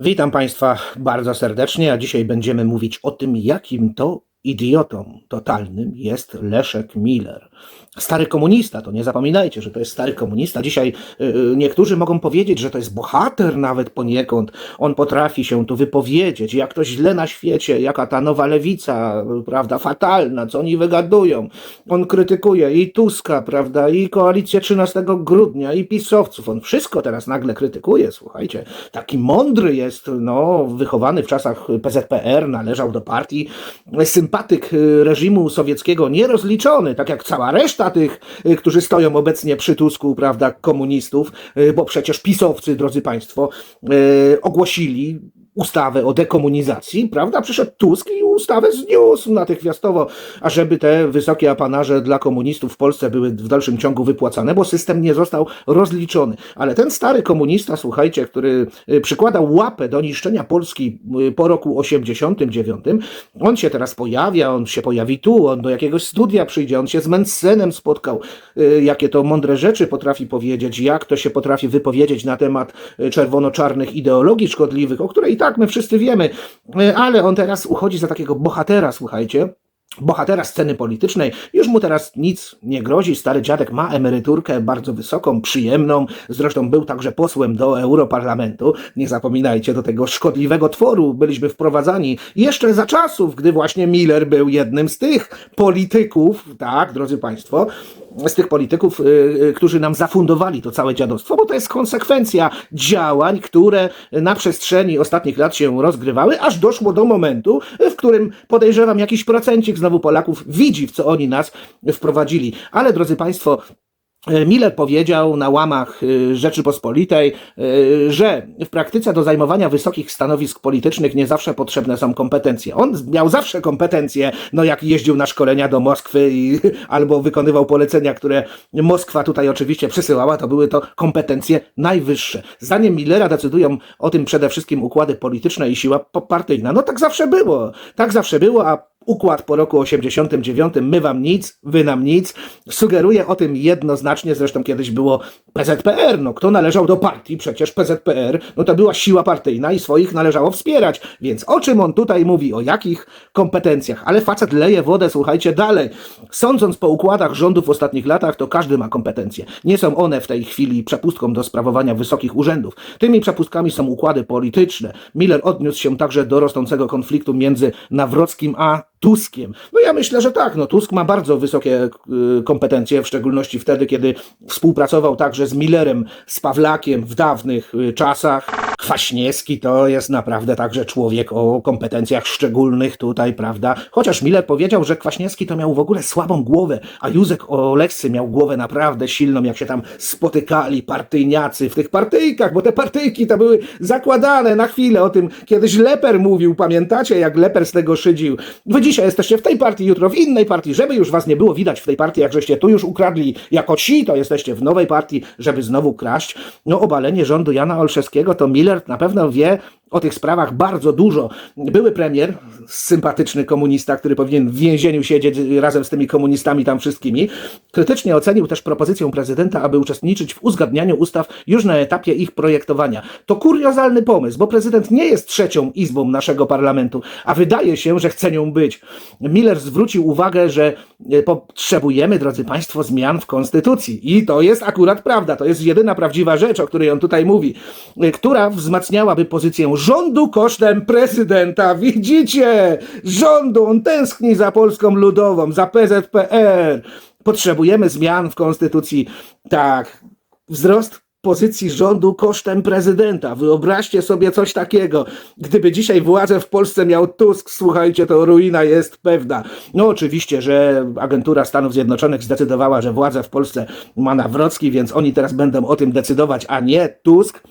Witam Państwa bardzo serdecznie, a dzisiaj będziemy mówić o tym, jakim to idiotą totalnym jest Leszek Miller. Stary komunista, to nie zapominajcie, że to jest stary komunista. Dzisiaj y, niektórzy mogą powiedzieć, że to jest bohater nawet poniekąd. On potrafi się tu wypowiedzieć, jak to źle na świecie, jaka ta nowa lewica, prawda, fatalna, co oni wygadują. On krytykuje i Tuska, prawda, i koalicję 13 grudnia, i pisowców. On wszystko teraz nagle krytykuje, słuchajcie. Taki mądry jest, no, wychowany w czasach PZPR, należał do partii, sympatyk y, reżimu sowieckiego, nierozliczony, tak jak cała reszta tych, y, którzy stoją obecnie przy Tusku, prawda, komunistów, y, bo przecież pisowcy, drodzy Państwo, ogłosili ustawę o dekomunizacji, prawda? Przyszedł Tusk i ustawę zniósł natychmiastowo, ażeby te wysokie apanarze dla komunistów w Polsce były w dalszym ciągu wypłacane, bo system nie został rozliczony. Ale ten stary komunista, słuchajcie, który y, przykładał łapę do niszczenia Polski y, po roku 89, on się teraz pojawia, on się pojawi tu, on do jakiegoś studia przyjdzie, on się z Mencenem spotkał, y, jakie to mądre rzeczy potrafi powiedzieć, jak to się potrafi wypowiedzieć na temat czerwono-czarnych ideologii szkodliwych, o której i tak my wszyscy wiemy, Y, ale on teraz uchodzi za takiego bohatera, słuchajcie, bohatera sceny politycznej. Już mu teraz nic nie grozi. Stary dziadek ma emeryturkę bardzo wysoką, przyjemną. Zresztą był także posłem do Europarlamentu. Nie zapominajcie, do tego szkodliwego tworu byliśmy wprowadzani jeszcze za czasów, gdy właśnie Miller był jednym z tych polityków, tak, drodzy Państwo, z tych polityków, y, y, którzy nam zafundowali to całe dziadostwo, bo to jest konsekwencja działań, które na przestrzeni ostatnich lat się rozgrywały, aż doszło do momentu, w którym podejrzewam jakiś procencik znowu Polaków widzi, w co oni nas wprowadzili. Ale drodzy Państwo, Miller powiedział na łamach y, Rzeczypospolitej, y, że w praktyce do zajmowania wysokich stanowisk politycznych nie zawsze potrzebne są kompetencje. On miał zawsze kompetencje, no jak jeździł na szkolenia do Moskwy i, albo wykonywał polecenia, które Moskwa tutaj oczywiście przysyłała, to były to kompetencje najwyższe. Zdaniem Millera decydują o tym przede wszystkim układy polityczne i siła partyjna. No tak zawsze było. Tak zawsze było, a układ po roku 89, my wam nic, wy nam nic, sugeruje o tym jednoznacznie, zresztą kiedyś było PZPR, no kto należał do partii, przecież PZPR, no to była siła partyjna i swoich należało wspierać, więc o czym on tutaj mówi, o jakich kompetencjach, ale facet leje wodę, słuchajcie, dalej. Sądząc po układach rządów w ostatnich latach, to każdy ma kompetencje. Nie są one w tej chwili przepustką do sprawowania wysokich urzędów. Tymi przepustkami są układy polityczne. Miller odniósł się także do rosnącego konfliktu między Nawrockim a Tuskiem. No ja myślę, że tak. No, Tusk ma bardzo wysokie y, kompetencje, w szczególności wtedy, kiedy współpracował także z Millerem, z Pawlakiem w dawnych y, czasach. Kwaśniewski to jest naprawdę także człowiek o kompetencjach szczególnych tutaj, prawda? Chociaż Miller powiedział, że Kwaśniewski to miał w ogóle słabą głowę, a Józek Oleksy miał głowę naprawdę silną, jak się tam spotykali partyjniacy w tych partyjkach, bo te partyjki to były zakładane na chwilę. O tym kiedyś Leper mówił, pamiętacie, jak Leper z tego szydził. Wy dzisiaj jesteście w tej partii, jutro w innej partii, żeby już was nie było widać w tej partii, jak żeście tu już ukradli jako ci, to jesteście w nowej partii, żeby znowu kraść. No obalenie rządu Jana Olszewskiego to Miller na pewno wie o tych sprawach bardzo dużo. Były premier, sympatyczny komunista, który powinien w więzieniu siedzieć razem z tymi komunistami tam wszystkimi, krytycznie ocenił też propozycję prezydenta, aby uczestniczyć w uzgadnianiu ustaw już na etapie ich projektowania. To kuriozalny pomysł, bo prezydent nie jest trzecią izbą naszego parlamentu, a wydaje się, że chce nią być. Miller zwrócił uwagę, że e, potrzebujemy, drodzy Państwo, zmian w konstytucji. I to jest akurat prawda. To jest jedyna prawdziwa rzecz, o której on tutaj mówi, e, która wzmacniałaby pozycję rządu kosztem prezydenta. Widzicie? Rządu. On tęskni za Polską Ludową, za PZPR. Potrzebujemy zmian w konstytucji. Tak. Wzrost pozycji rządu kosztem prezydenta. Wyobraźcie sobie coś takiego. Gdyby dzisiaj władzę w Polsce miał Tusk, słuchajcie, to ruina jest pewna. No oczywiście, że agentura Stanów Zjednoczonych zdecydowała, że władzę w Polsce ma Nawrocki, więc oni teraz będą o tym decydować, a nie Tusk.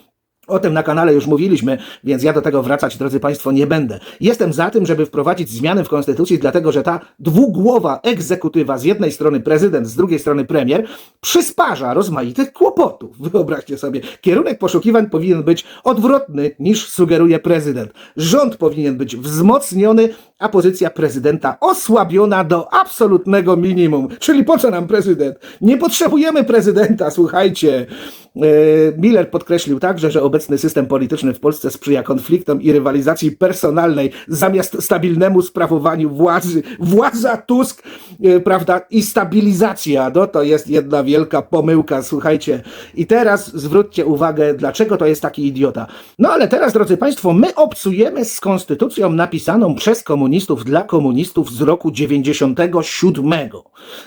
O tym na kanale już mówiliśmy, więc ja do tego wracać, drodzy Państwo, nie będę. Jestem za tym, żeby wprowadzić zmiany w Konstytucji, dlatego że ta dwugłowa egzekutywa, z jednej strony prezydent, z drugiej strony premier, przysparza rozmaitych kłopotów. Wyobraźcie sobie, kierunek poszukiwań powinien być odwrotny niż sugeruje prezydent. Rząd powinien być wzmocniony, a pozycja prezydenta osłabiona do absolutnego minimum. Czyli po co nam prezydent? Nie potrzebujemy prezydenta, słuchajcie. E, Miller podkreślił także, że obecny system polityczny w Polsce sprzyja konfliktom i rywalizacji personalnej zamiast stabilnemu sprawowaniu władzy. Władza Tusk, e, prawda, i stabilizacja. No to jest jedna wielka pomyłka, słuchajcie. I teraz zwróćcie uwagę, dlaczego to jest taki idiota. No ale teraz, drodzy Państwo, my obcujemy z konstytucją napisaną przez komunistów dla komunistów z roku 97.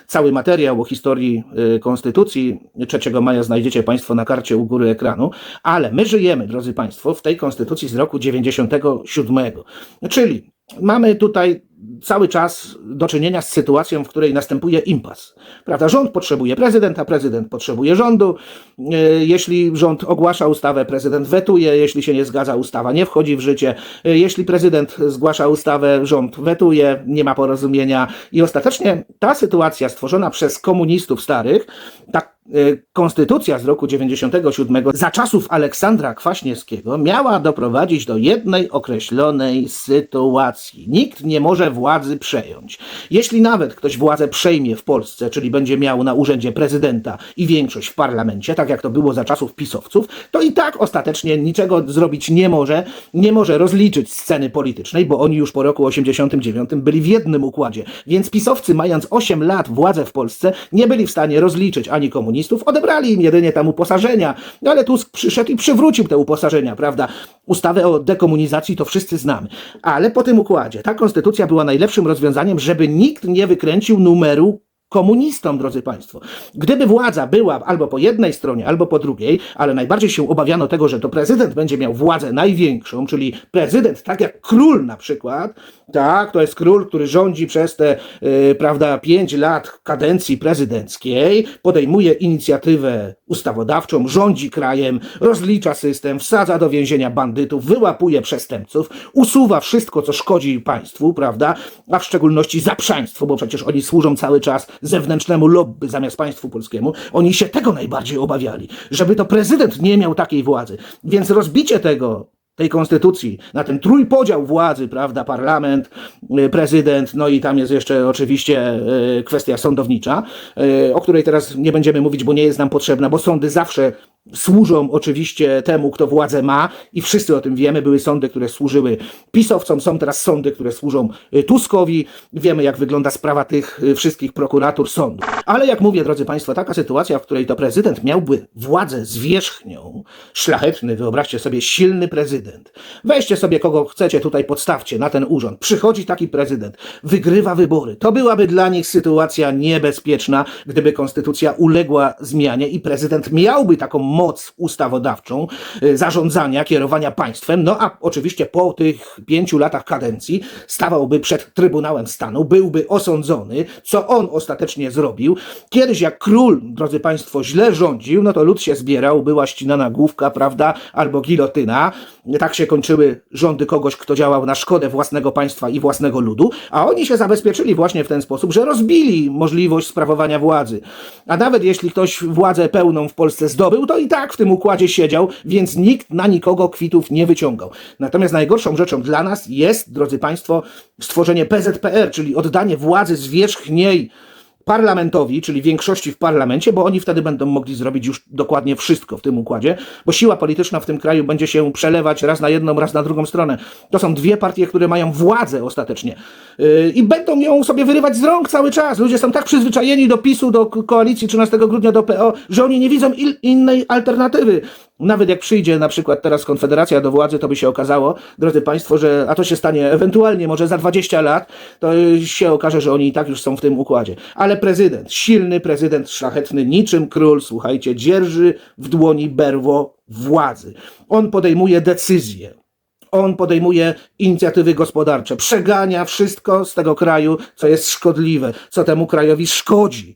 Cały materiał o historii y, konstytucji 3 maja znajdziecie Państwo na karcie u góry ekranu, ale my żyjemy, drodzy Państwo, w tej konstytucji z roku 97. Czyli mamy tutaj cały czas do czynienia z sytuacją, w której następuje impas. Prawda? Rząd potrzebuje prezydenta, prezydent potrzebuje rządu. E, Jeśli rząd ogłasza ustawę, prezydent wetuje. Jeśli się nie zgadza, ustawa nie wchodzi w życie. E, Jeśli prezydent zgłasza ustawę, rząd wetuje, nie ma porozumienia. I ostatecznie ta sytuacja stworzona przez komunistów starych, ta e, konstytucja z roku 97 za czasów Aleksandra Kwaśniewskiego miała doprowadzić do jednej określonej sytuacji. Nikt nie może władzy przejąć. Jeśli nawet ktoś władzę przejmie w Polsce, czyli będzie miał na urzędzie prezydenta i większość w parlamencie, tak jak to było za czasów pisowców, to i tak ostatecznie niczego zrobić nie może, nie może rozliczyć sceny politycznej, bo oni już po roku 89 byli w jednym układzie. Więc pisowcy, mając 8 lat władzę w Polsce, nie byli w stanie rozliczyć ani komunistów, odebrali im jedynie tam uposażenia, no ale Tusk przyszedł i przywrócił te uposażenia, prawda? Ustawę o dekomunizacji to wszyscy znamy. Ale po tym układzie ta konstytucja była najlepszym rozwiązaniem, żeby nikt nie wykręcił numeru komunistom, drodzy Państwo. Gdyby władza była albo po jednej stronie, albo po drugiej, ale najbardziej się obawiano tego, że to prezydent będzie miał władzę największą, czyli prezydent, tak jak król na przykład, tak, to jest król, który rządzi przez te, yy, prawda, pięć lat kadencji prezydenckiej, podejmuje inicjatywę ustawodawczą, rządzi krajem, rozlicza system, wsadza do więzienia bandytów, wyłapuje przestępców, usuwa wszystko, co szkodzi państwu, prawda, a w szczególności zaprzaństwu, bo przecież oni służą cały czas zewnętrznemu lobby zamiast państwu polskiemu. Oni się tego najbardziej obawiali, żeby to prezydent nie miał takiej władzy. Więc rozbicie tego tej konstytucji, na ten trójpodział władzy, prawda, parlament, y, prezydent, no i tam jest jeszcze oczywiście y, kwestia sądownicza, y, o której teraz nie będziemy mówić, bo nie jest nam potrzebna, bo sądy zawsze służą oczywiście temu, kto władzę ma i wszyscy o tym wiemy. Były sądy, które służyły pisowcom, są teraz sądy, które służą Tuskowi. Wiemy, jak wygląda sprawa tych wszystkich prokuratur sądów. Ale jak mówię, drodzy Państwo, taka sytuacja, w której to prezydent miałby władzę zwierzchnią, szlachetny, wyobraźcie sobie, silny prezydent. Weźcie sobie kogo chcecie, tutaj podstawcie na ten urząd. Przychodzi taki prezydent, wygrywa wybory. To byłaby dla nich sytuacja niebezpieczna, gdyby konstytucja uległa zmianie i prezydent miałby taką moc ustawodawczą, y, zarządzania, kierowania państwem, no a oczywiście po tych pięciu latach kadencji stawałby przed Trybunałem Stanu, byłby osądzony, co on ostatecznie zrobił. Kiedyś jak król, drodzy państwo, źle rządził, no to lud się zbierał, była ścinana główka, prawda, albo gilotyna. Tak się kończyły rządy kogoś, kto działał na szkodę własnego państwa i własnego ludu, a oni się zabezpieczyli właśnie w ten sposób, że rozbili możliwość sprawowania władzy. A nawet jeśli ktoś władzę pełną w Polsce zdobył, to i tak w tym układzie siedział, więc nikt na nikogo kwitów nie wyciągał. Natomiast najgorszą rzeczą dla nas jest, drodzy Państwo, stworzenie PZPR, czyli oddanie władzy zwierzchniej parlamentowi, czyli większości w parlamencie, bo oni wtedy będą mogli zrobić już dokładnie wszystko w tym układzie, bo siła polityczna w tym kraju będzie się przelewać raz na jedną, raz na drugą stronę. To są dwie partie, które mają władzę ostatecznie yy, i będą ją sobie wyrywać z rąk cały czas. Ludzie są tak przyzwyczajeni do PiSu, do ko- koalicji 13 grudnia, do PO, że oni nie widzą innej alternatywy. Nawet jak przyjdzie na przykład teraz Konfederacja do władzy, to by się okazało, drodzy Państwo, że, a to się stanie ewentualnie może za 20 lat, to się okaże, że oni i tak już są w tym układzie. Ale prezydent, silny prezydent, szlachetny, niczym król, słuchajcie, dzierży w dłoni berło władzy. On podejmuje decyzje. On podejmuje inicjatywy gospodarcze, przegania wszystko z tego kraju, co jest szkodliwe, co temu krajowi szkodzi.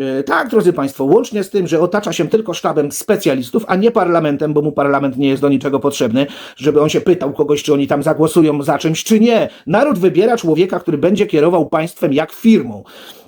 E, Tak, drodzy Państwo, łącznie z tym, że otacza się tylko sztabem specjalistów, a nie parlamentem, bo mu parlament nie jest do niczego potrzebny, żeby on się pytał kogoś, czy oni tam zagłosują za czymś, czy nie. Naród wybiera człowieka, który będzie kierował państwem jak firmą.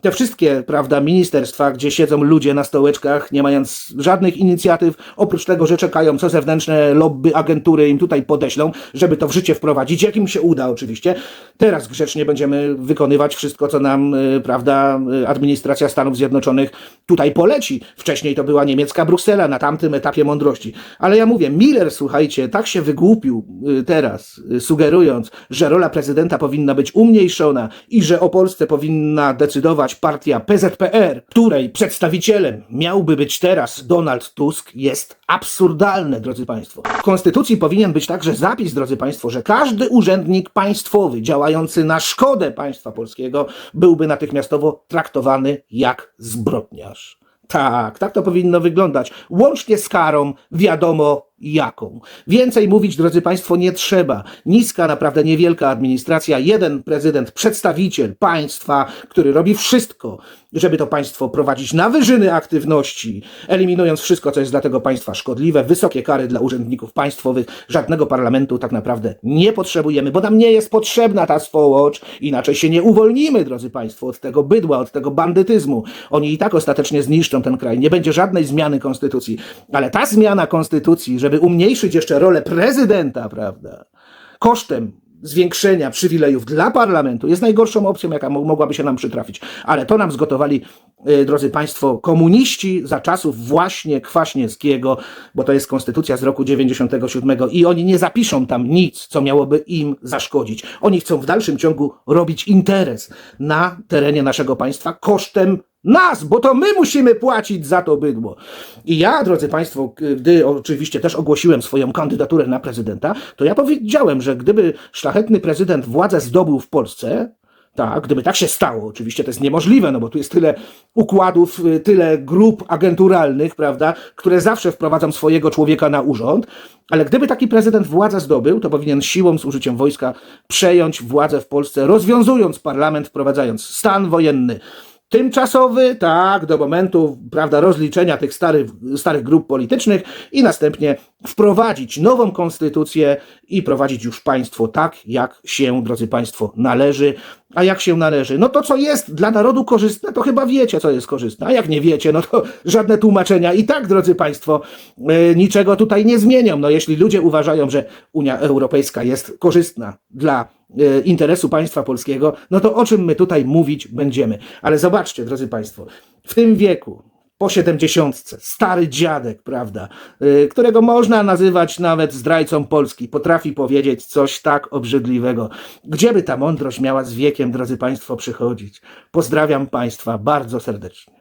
Te wszystkie, prawda, ministerstwa, gdzie siedzą ludzie na stołeczkach, nie mając żadnych inicjatyw, oprócz tego, że czekają, co zewnętrzne lobby, agentury im tutaj podeślą, żeby to w życie wprowadzić, jak im się uda oczywiście. Teraz grzecznie będziemy wykonywać wszystko, co nam, y, prawda, y, administracja Stanów Zjednoczonych tutaj poleci. Wcześniej to była niemiecka Bruksela na tamtym etapie mądrości. Ale ja mówię, Miller, słuchajcie, tak się wygłupił y, teraz, sugerując, że rola prezydenta powinna być umniejszona i że o Polsce powinna decydować partia PZPR, której przedstawicielem miałby być teraz Donald Tusk, jest absurdalne, drodzy Państwo. W Konstytucji powinien być także zapis, drodzy Państwo, że każdy urzędnik państwowy działający na szkodę państwa polskiego byłby natychmiastowo traktowany jak zbrodniarz. Tak, tak to powinno wyglądać. Łącznie z karą, wiadomo jaką. Więcej mówić, drodzy Państwo, nie trzeba. Niska, naprawdę niewielka administracja, jeden prezydent, przedstawiciel państwa, który robi wszystko, żeby to państwo prowadzić na wyżyny aktywności, eliminując wszystko, co jest dla tego państwa szkodliwe, wysokie kary dla urzędników państwowych, żadnego parlamentu tak naprawdę nie potrzebujemy, bo nam nie jest potrzebna ta swołocz, inaczej się nie uwolnimy, drodzy Państwo, od tego bydła, od tego bandytyzmu. Oni i tak ostatecznie zniszczą ten kraj. Nie będzie żadnej zmiany konstytucji, ale ta zmiana konstytucji, żeby umniejszyć jeszcze rolę prezydenta, prawda, kosztem zwiększenia przywilejów dla parlamentu jest najgorszą opcją, jaka mo- mogłaby się nam przytrafić. Ale to nam zgotowali, y, drodzy Państwo, komuniści za czasów właśnie Kwaśniewskiego, bo to jest konstytucja z roku 97 i oni nie zapiszą tam nic, co miałoby im zaszkodzić. Oni chcą w dalszym ciągu robić interes na terenie naszego państwa kosztem nas, bo to my musimy płacić za to bydło. I ja, drodzy Państwo, gdy oczywiście też ogłosiłem swoją kandydaturę na prezydenta, to ja powiedziałem, że gdyby szlachetny prezydent władzę zdobył w Polsce, tak, gdyby tak się stało, oczywiście to jest niemożliwe, no bo tu jest tyle układów, y, tyle grup agenturalnych, prawda, które zawsze wprowadzą swojego człowieka na urząd, ale gdyby taki prezydent władzę zdobył, to powinien siłą z użyciem wojska przejąć władzę w Polsce, rozwiązując parlament, wprowadzając stan wojenny, Tymczasowy, tak, do momentu, prawda, rozliczenia tych starych, starych grup politycznych i następnie wprowadzić nową konstytucję i prowadzić już państwo tak, jak się, drodzy Państwo, należy. A jak się należy? No to, co jest dla narodu korzystne, to chyba wiecie, co jest korzystne. A jak nie wiecie, no to żadne tłumaczenia i tak, drodzy Państwo, e, niczego tutaj nie zmienią. No jeśli ludzie uważają, że Unia Europejska jest korzystna dla e, interesu państwa polskiego, no to o czym my tutaj mówić będziemy? Ale zobaczcie, drodzy Państwo, w tym wieku, po siedemdziesiątce, stary dziadek, prawda, y, którego można nazywać nawet zdrajcą Polski, potrafi powiedzieć coś tak obrzydliwego. Gdzieby ta mądrość miała z wiekiem, drodzy Państwo, przychodzić? Pozdrawiam Państwa bardzo serdecznie.